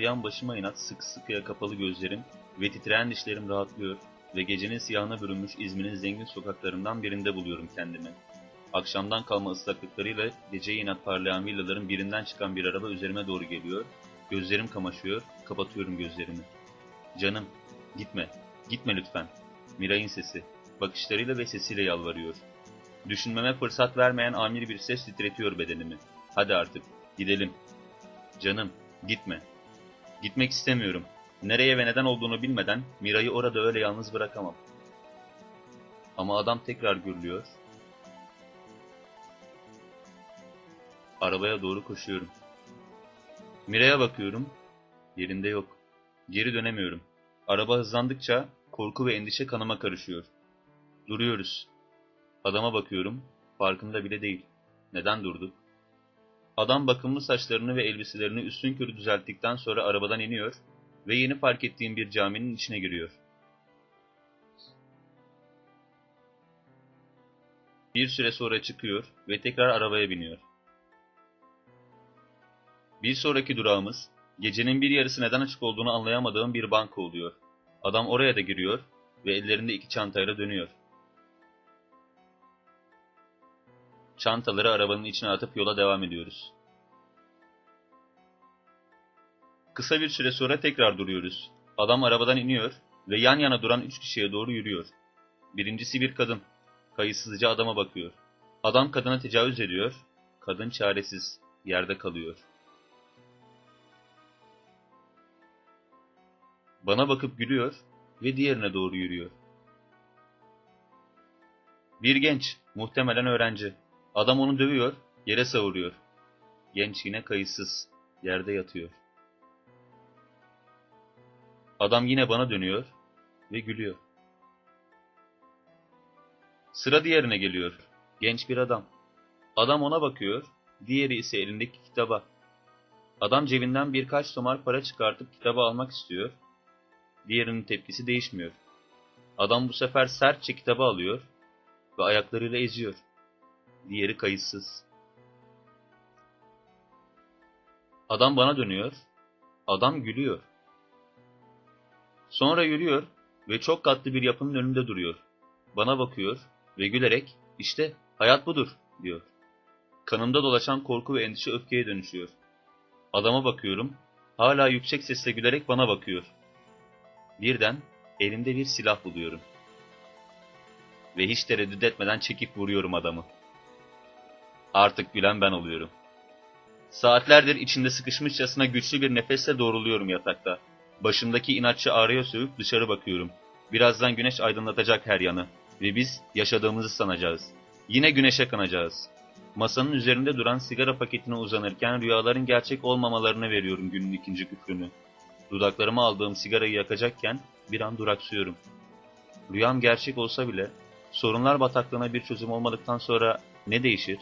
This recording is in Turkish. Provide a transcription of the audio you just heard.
yan başıma inat sıkı sıkıya kapalı gözlerim ve titreyen dişlerim rahatlıyor ve gecenin siyahına bürünmüş İzmir'in zengin sokaklarından birinde buluyorum kendimi. Akşamdan kalma ıslaklıklarıyla geceye inat parlayan villaların birinden çıkan bir araba üzerime doğru geliyor. Gözlerim kamaşıyor, kapatıyorum gözlerimi. Canım, gitme, gitme lütfen. Miray'ın sesi, bakışlarıyla ve sesiyle yalvarıyor. Düşünmeme fırsat vermeyen amir bir ses titretiyor bedenimi. Hadi artık, gidelim. Canım, gitme. Gitmek istemiyorum. Nereye ve neden olduğunu bilmeden Mira'yı orada öyle yalnız bırakamam. Ama adam tekrar gürlüyor. Arabaya doğru koşuyorum. Mira'ya bakıyorum. Yerinde yok. Geri dönemiyorum. Araba hızlandıkça korku ve endişe kanıma karışıyor. Duruyoruz. Adama bakıyorum. Farkında bile değil. Neden durduk? Adam bakımlı saçlarını ve elbiselerini üstün körü düzelttikten sonra arabadan iniyor ve yeni fark ettiğim bir caminin içine giriyor. Bir süre sonra çıkıyor ve tekrar arabaya biniyor. Bir sonraki durağımız, gecenin bir yarısı neden açık olduğunu anlayamadığım bir banka oluyor. Adam oraya da giriyor ve ellerinde iki çantayla dönüyor. Çantaları arabanın içine atıp yola devam ediyoruz. Kısa bir süre sonra tekrar duruyoruz. Adam arabadan iniyor ve yan yana duran üç kişiye doğru yürüyor. Birincisi bir kadın. Kayıtsızca adama bakıyor. Adam kadına tecavüz ediyor. Kadın çaresiz. Yerde kalıyor. Bana bakıp gülüyor ve diğerine doğru yürüyor. Bir genç, muhtemelen öğrenci. Adam onu dövüyor, yere savuruyor. Genç yine kayıtsız, yerde yatıyor. Adam yine bana dönüyor ve gülüyor. Sıra diğerine geliyor. Genç bir adam. Adam ona bakıyor, diğeri ise elindeki kitaba. Adam cebinden birkaç tomar para çıkartıp kitabı almak istiyor. Diğerinin tepkisi değişmiyor. Adam bu sefer sertçe kitabı alıyor ve ayaklarıyla eziyor. Diğeri kayıtsız. Adam bana dönüyor. Adam gülüyor. Sonra yürüyor ve çok katlı bir yapının önünde duruyor. Bana bakıyor ve gülerek işte hayat budur diyor. Kanımda dolaşan korku ve endişe öfkeye dönüşüyor. Adama bakıyorum. Hala yüksek sesle gülerek bana bakıyor. Birden elimde bir silah buluyorum. Ve hiç tereddüt etmeden çekip vuruyorum adamı. Artık gülen ben oluyorum. Saatlerdir içinde sıkışmışçasına güçlü bir nefesle doğruluyorum yatakta. Başımdaki inatçı ağrıya sövüp dışarı bakıyorum. Birazdan güneş aydınlatacak her yanı ve biz yaşadığımızı sanacağız. Yine güneşe kanacağız. Masanın üzerinde duran sigara paketine uzanırken rüyaların gerçek olmamalarını veriyorum günün ikinci küfrünü. Dudaklarıma aldığım sigarayı yakacakken bir an duraksıyorum. Rüyam gerçek olsa bile sorunlar bataklığına bir çözüm olmadıktan sonra ne değişir?